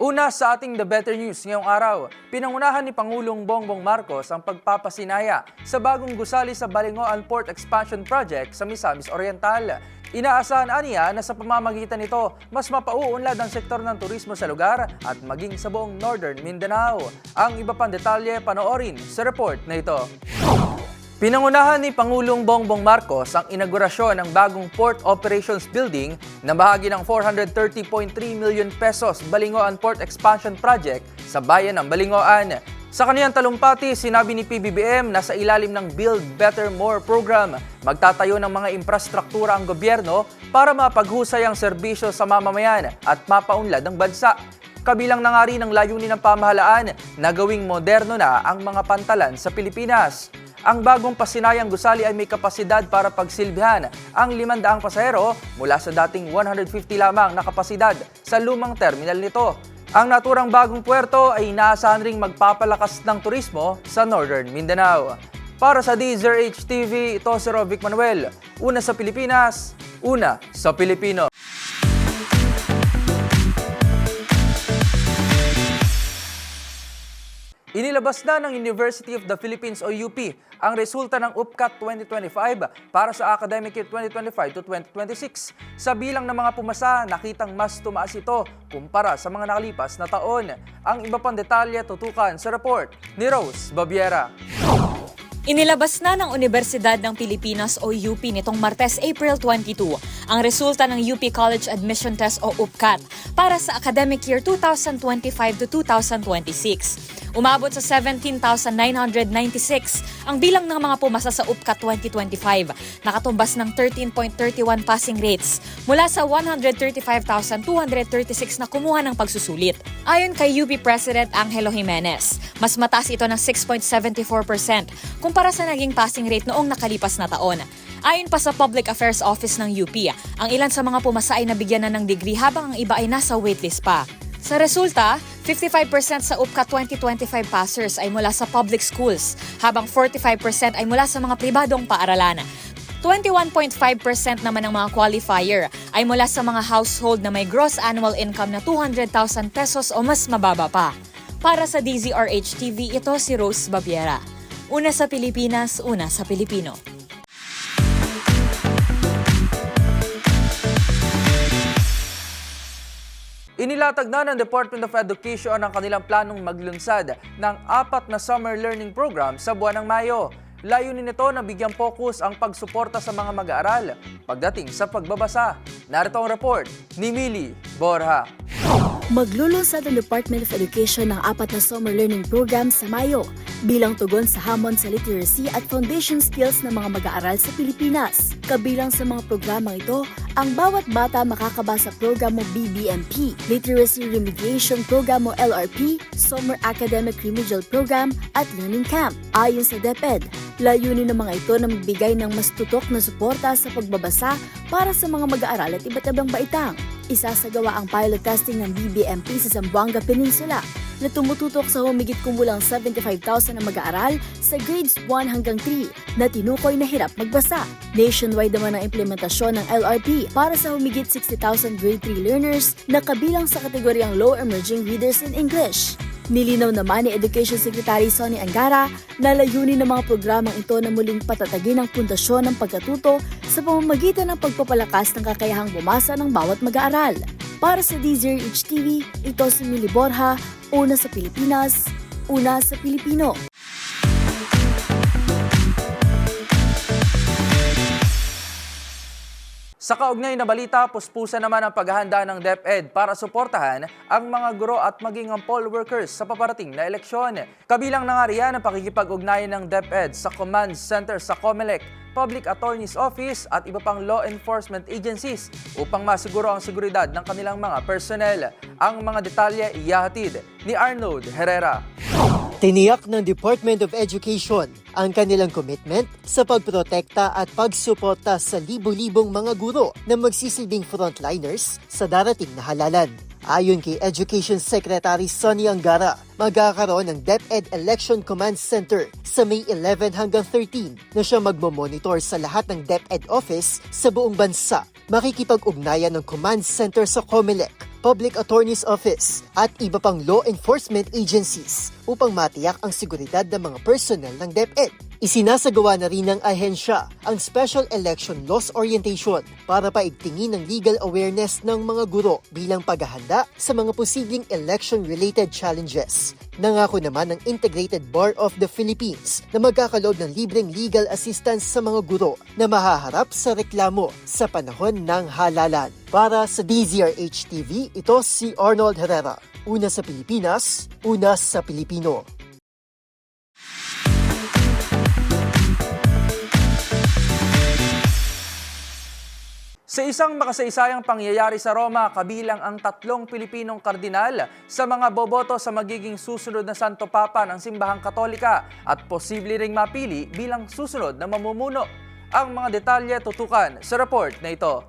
Una sa ating The Better News ngayong araw, pinangunahan ni Pangulong Bongbong Marcos ang pagpapasinaya sa bagong gusali sa Balingoan Port Expansion Project sa Misamis Oriental. Inaasahan aniya na sa pamamagitan nito, mas mapauunlad ang sektor ng turismo sa lugar at maging sa buong Northern Mindanao. Ang iba pang detalye panoorin sa report na ito. Pinangunahan ni Pangulong Bongbong Marcos ang inaugurasyon ng bagong Port Operations Building na bahagi ng 430.3 million pesos Balingoan Port Expansion Project sa bayan ng Balingoan. Sa kaniyang talumpati, sinabi ni PBBM na sa ilalim ng Build Better More program, magtatayo ng mga infrastruktura ang gobyerno para mapaghusay ang serbisyo sa mamamayan at mapaunlad ang bansa. Kabilang na nga rin ang layunin ng pamahalaan na gawing moderno na ang mga pantalan sa Pilipinas. Ang bagong pasinayang gusali ay may kapasidad para pagsilbihan ang 500 pasahero mula sa dating 150 lamang na kapasidad sa lumang terminal nito. Ang naturang bagong puerto ay inaasahan ring magpapalakas ng turismo sa Northern Mindanao. Para sa DZRH TV, ito si Rovic Manuel. Una sa Pilipinas, una sa Pilipino. Inilabas na ng University of the Philippines o UP ang resulta ng UPCAT 2025 para sa academic year 2025 to 2026. Sa bilang ng mga pumasa, nakitang mas tumaas ito kumpara sa mga nakalipas na taon. Ang iba pang detalye tutukan sa report ni Rose Babiera. Inilabas na ng Universidad ng Pilipinas o UP nitong Martes, April 22 ang resulta ng UP College Admission Test o UPCAT para sa academic year 2025 to 2026. Umabot sa 17,996 ang bilang ng mga pumasa sa UPCAT 2025, nakatumbas ng 13.31 passing rates mula sa 135,236 na kumuha ng pagsusulit. Ayon kay UP President Angelo Jimenez, mas mataas ito ng 6.74% kumpara sa naging passing rate noong nakalipas na taon. Ayon pa sa Public Affairs Office ng UP, ang ilan sa mga pumasa ay nabigyan na ng degree habang ang iba ay nasa waitlist pa. Sa resulta, 55% sa UPCA 2025 passers ay mula sa public schools, habang 45% ay mula sa mga pribadong paaralan. 21.5% naman ng mga qualifier ay mula sa mga household na may gross annual income na 200,000 pesos o mas mababa pa. Para sa DZRH TV, ito si Rose Babiera. Una sa Pilipinas, una sa Pilipino. Inilatag na ng Department of Education ang kanilang planong maglunsad ng apat na summer learning program sa buwan ng Mayo. Layunin nito na bigyan focus ang pagsuporta sa mga mag-aaral pagdating sa pagbabasa. Narito ang report ni Mili Borja. Maglulunsad ang Department of Education ng apat na summer learning program sa Mayo bilang tugon sa hamon sa literacy at foundation skills ng mga mag-aaral sa Pilipinas. Kabilang sa mga programang ito, ang bawat bata makakabasa programo BBMP, Literacy Remediation Program o LRP, Summer Academic Remedial Program at Learning Camp. Ayon sa DepEd, layunin ng mga ito na magbigay ng mas tutok na suporta sa pagbabasa para sa mga mag-aaral at iba't ibang baitang. Isasagawa ang pilot testing ng BBMP sa Zamboanga Peninsula na tumututok sa humigit kumulang 75,000 na mag-aaral sa grades 1 hanggang 3 na tinukoy na hirap magbasa. Nationwide naman ang implementasyon ng LRP para sa humigit 60,000 grade 3 learners na kabilang sa kategoryang Low Emerging Readers in English. Nilinaw naman ni Education Secretary Sonny Angara na layunin ng mga programang ito na muling patatagin ang pundasyon ng pagkatuto sa pamamagitan ng pagpapalakas ng kakayahang bumasa ng bawat mag-aaral. Para sa DZRH TV, ito si Mili Borja, una sa Pilipinas, una sa Pilipino. Sa kaugnay na balita, puspusa naman ang paghahanda ng DepEd para suportahan ang mga guro at maging ang poll workers sa paparating na eleksyon. Kabilang na nga riyan ang pakikipag-ugnayan ng DepEd sa command center sa COMELEC, Public Attorney's Office at iba pang law enforcement agencies upang masiguro ang seguridad ng kanilang mga personnel. Ang mga detalye iyahatid ni Arnold Herrera. Tiniyak ng Department of Education ang kanilang commitment sa pagprotekta at pagsuporta sa libu-libong mga guro na magsisilbing frontliners sa darating na halalan. Ayon kay Education Secretary Sonny Angara, magkakaroon ng DepEd Election Command Center sa May 11 hanggang 13 na siya magmomonitor sa lahat ng DepEd office sa buong bansa. Makikipag-ugnayan ng command center sa COMELEC, Public Attorney's Office at iba pang law enforcement agencies upang matiyak ang seguridad ng mga personnel ng DepEd. Isinasagawa na rin ng ahensya ang Special Election Laws Orientation para paigtingin ang legal awareness ng mga guro bilang paghahanda sa mga posibleng election-related challenges. Nangako naman ng Integrated Bar of the Philippines na magkakalob ng libreng legal assistance sa mga guro na mahaharap sa reklamo sa panahon ng halalan. Para sa DZRH TV, ito si Arnold Herrera. Una sa Pilipinas, una sa Pilipino. Sa isang makasaysayang pangyayari sa Roma, kabilang ang tatlong Pilipinong kardinal sa mga boboto sa magiging susunod na Santo Papa ng Simbahang Katolika at posible ring mapili bilang susunod na mamumuno. Ang mga detalye tutukan sa report na ito.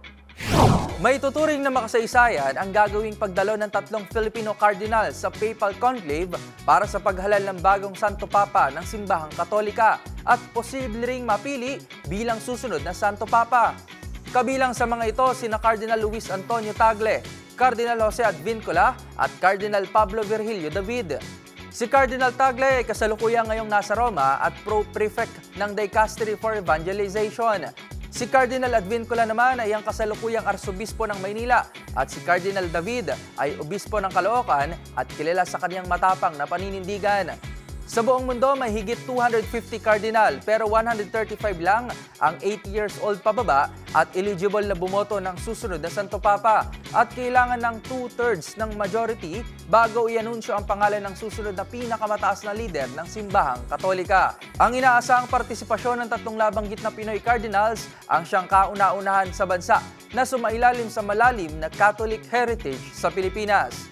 May tuturing na makasaysayan ang gagawing pagdalo ng tatlong Filipino cardinal sa papal conclave para sa paghalal ng bagong Santo Papa ng Simbahang Katolika at posible ring mapili bilang susunod na Santo Papa. Kabilang sa mga ito sina Cardinal Luis Antonio Tagle, Cardinal Jose Advincula at Cardinal Pablo Virgilio David. Si Cardinal Tagle ay kasalukuyang ngayong nasa Roma at pro-prefect ng Dicastery for Evangelization. Si Cardinal Advincula naman ay ang kasalukuyang arsobispo ng Maynila at si Cardinal David ay obispo ng Caloocan at kilala sa kanyang matapang na paninindigan. Sa buong mundo, may higit 250 cardinal pero 135 lang ang 8 years old pababa at eligible na bumoto ng susunod na Santo Papa at kailangan ng two-thirds ng majority bago ianunsyo ang pangalan ng susunod na pinakamataas na leader ng simbahang katolika. Ang inaasahang partisipasyon ng tatlong labanggit na Pinoy Cardinals ang siyang kauna-unahan sa bansa na sumailalim sa malalim na Catholic heritage sa Pilipinas.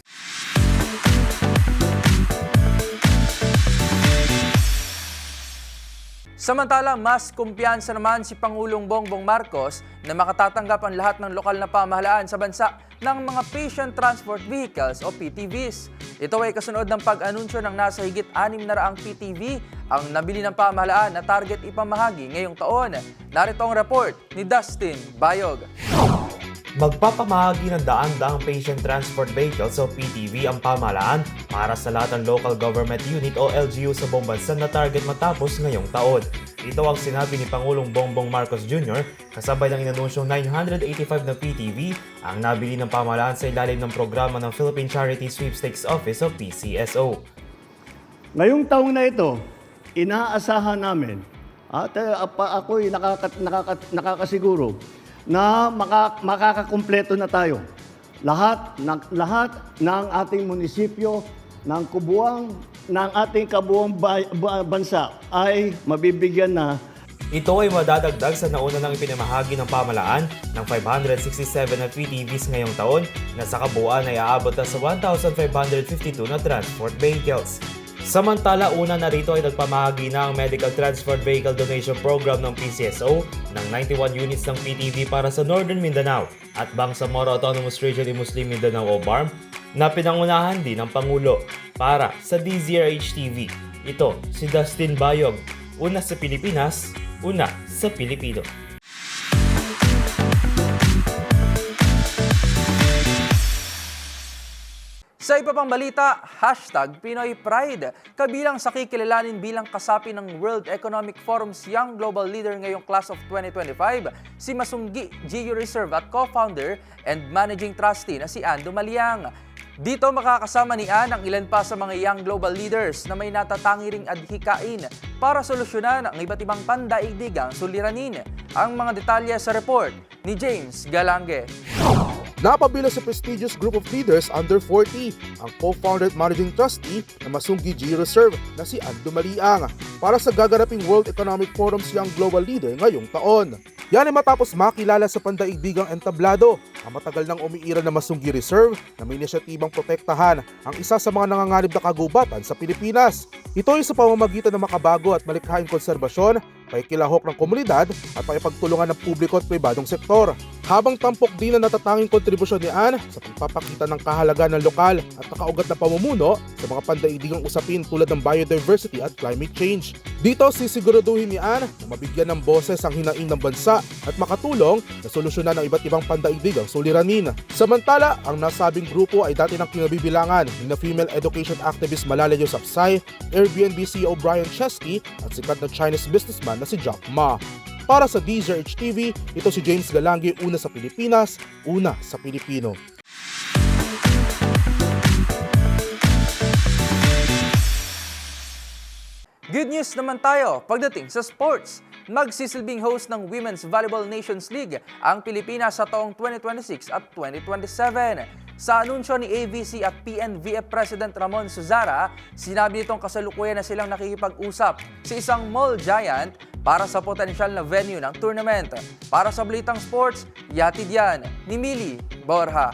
Samantala, mas kumpiyansa naman si Pangulong Bongbong Marcos na makatatanggap ang lahat ng lokal na pamahalaan sa bansa ng mga Patient Transport Vehicles o PTVs. Ito ay kasunod ng pag-anunsyo ng nasa higit 6 na raang PTV ang nabili ng pamahalaan na target ipamahagi ngayong taon. Narito ang report ni Dustin Bayog. Magpapamahagi ng daan-daang Patient Transport Vehicles o PTV ang pamahalaan para sa lahat ng Local Government Unit o LGU sa buong bansa na target matapos ngayong taon. Ito ang sinabi ni Pangulong Bongbong Marcos Jr. kasabay ng inanunsyong 985 na PTV ang nabili ng pamahalaan sa ilalim ng programa ng Philippine Charity Sweepstakes Office o PCSO. Ngayong taong na ito, inaasahan namin at uh, ako'y nakaka, nakaka, nakakasiguro na maka, makakakumpleto na tayo. Lahat, na, lahat ng ating munisipyo, ng kubuang, ng ating kabuang ba- ba- bansa ay mabibigyan na Ito ay madadagdag sa nauna nang ipinamahagi ng pamalaan ng 567 na PTVs ngayong taon na sa kabuuan ay aabot na sa 1,552 na transport vehicles. Samantala, una na rito ay nagpamahagi na ang Medical Transport Vehicle Donation Program ng PCSO ng 91 units ng PTV para sa Northern Mindanao at Bangsamoro Autonomous Region Muslim Mindanao o BARM na pinangunahan din ng Pangulo para sa DZRH TV. Ito si Dustin Bayog, una sa Pilipinas, una sa Pilipino. Sa iba pang balita, hashtag Pinoy Pride. Kabilang sa kikilalanin bilang kasapi ng World Economic Forum's Young Global Leader ngayong class of 2025, si Masunggi GU Reserve at co-founder and managing trustee na si Ando Maliang. Dito makakasama ni Ann ang ilan pa sa mga young global leaders na may natatangi ring adhikain para solusyonan ang iba't ibang pandaigdigang suliranin. Ang mga detalye sa report ni James Galange. Napabila sa prestigious group of leaders under 40 ang co-founder at managing trustee na Masunggi G Reserve na si Ando Maliang para sa gaganaping World Economic Forum's Young Global Leader ngayong taon. Yan ay matapos makilala sa pandaigdigang entablado ang matagal nang umiiral na Masunggi Reserve na may inisyatibang protektahan ang isa sa mga nanganganib na kagubatan sa Pilipinas. Ito ay sa pamamagitan ng makabago at malikhaing konserbasyon, paikilahok ng komunidad at pakipagtulungan ng publiko at pribadong sektor. Habang tampok din ang natatanging kontribusyon ni Ann sa pagpapakita ng kahalagaan ng lokal at nakaugat na pamumuno sa mga pandaigdigang usapin tulad ng biodiversity at climate change. Dito sisiguraduhin ni Ann na mabigyan ng boses ang hinaing ng bansa at makatulong na solusyonan ang iba't ibang pandaigdigang suliranin. Samantala, ang nasabing grupo ay dati ng kinabibilangan ni na female education activist Malala Yousafzai, Airbnb CEO Brian Chesky at sikat na Chinese businessman na si Jack Ma. Para sa DZRH TV, ito si James Galangi, una sa Pilipinas, una sa Pilipino. Good news naman tayo pagdating sa sports. Magsisilbing host ng Women's Volleyball Nations League ang Pilipinas sa taong 2026 at 2027. Sa anunsyo ni AVC at PNVF President Ramon Suzara, sinabi nitong kasalukuyan na silang nakikipag-usap sa isang mall giant para sa potensyal na venue ng tournament. Para sa Blitang Sports, yatid yan ni Mili Borja.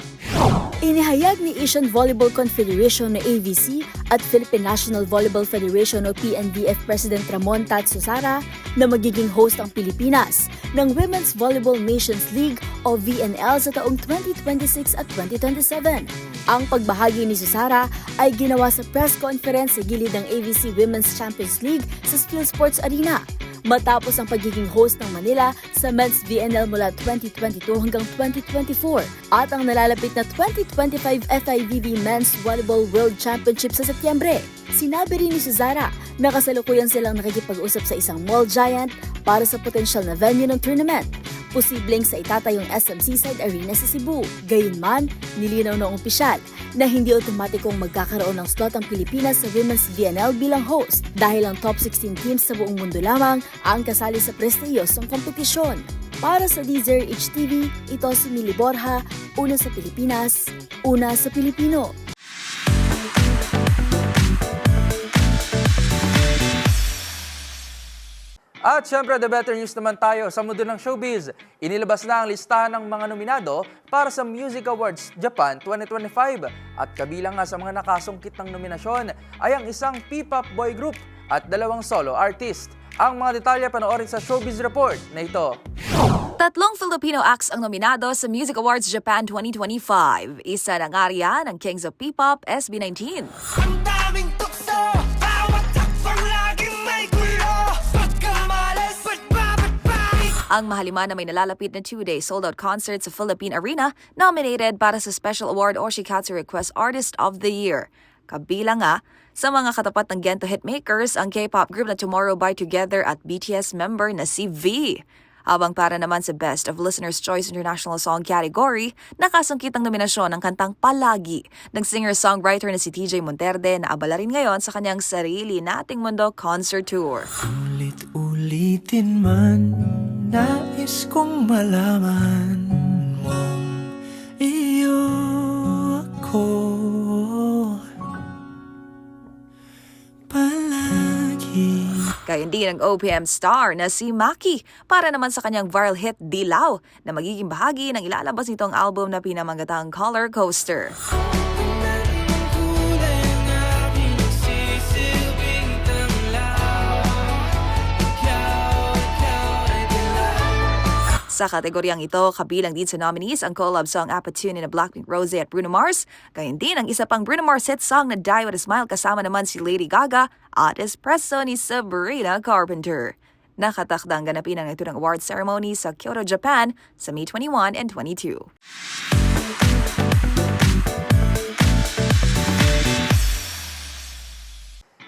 Inihayag ni Asian Volleyball Confederation na AVC at Philippine National Volleyball Federation o PNVF President Ramon Tat Susara na magiging host ang Pilipinas ng Women's Volleyball Nations League o VNL sa taong 2026 at 2027. Ang pagbahagi ni Susara ay ginawa sa press conference sa gilid ng AVC Women's Champions League sa Skill Sports Arena matapos ang pagiging host ng Manila sa Men's VNL mula 2022 hanggang 2024 at ang nalalapit na 2025 FIVB Men's Volleyball World Championship sa Setyembre. Sinabi rin ni Suzara na kasalukuyan silang nakikipag-usap sa isang mall giant para sa potensyal na venue ng tournament posibleng sa itatayong SM Seaside Arena sa Cebu. Gayunman, nilinaw ng opisyal na hindi otomatikong magkakaroon ng slot ang Pilipinas sa Women's VNL bilang host dahil ang top 16 teams sa buong mundo lamang ang kasali sa prestiyosong kompetisyon. Para sa Deezer HTV, ito si Mili Borja, una sa Pilipinas, una sa Pilipino. At syempre, the better news naman tayo sa mundo ng showbiz. Inilabas na ang listahan ng mga nominado para sa Music Awards Japan 2025. At kabilang nga sa mga nakasungkit ng nominasyon ay ang isang P-pop boy group at dalawang solo artist. Ang mga detalye panoorin sa Showbiz Report na ito. Tatlong Filipino acts ang nominado sa Music Awards Japan 2025. Isa ng arya ng Kings of P-pop SB19. Ang daming Ang mahalima na may nalalapit na two-day sold-out concert sa Philippine Arena, nominated para sa Special Award Oshikatsu Request Artist of the Year. Kabilang nga, sa mga katapat ng Gento hitmakers ang K-pop group na Tomorrow by Together at BTS member na si V. Habang para naman sa Best of Listener's Choice International Song category, nakasungkit ang nominasyon ng kantang Palagi ng singer-songwriter na si TJ Monterde na abala rin ngayon sa kanyang sarili nating mundo concert tour. Ulit-ulitin man Nais kong malaman Gayon din ang OPM star na si Maki para naman sa kanyang viral hit Dilaw na magiging bahagi ng ilalabas nitong album na pinamagatang Color Coaster. Sa kategoryang ito, kabilang din sa nominees ang collab song Apatune na Blackpink Rose at Bruno Mars, gayon din ang isa pang Bruno Mars hit song na Die With A Smile kasama naman si Lady Gaga at Espresso ni Sabrina Carpenter. Nakatakdang ganapin ang ito ng award ceremony sa Kyoto, Japan sa May 21 and 22.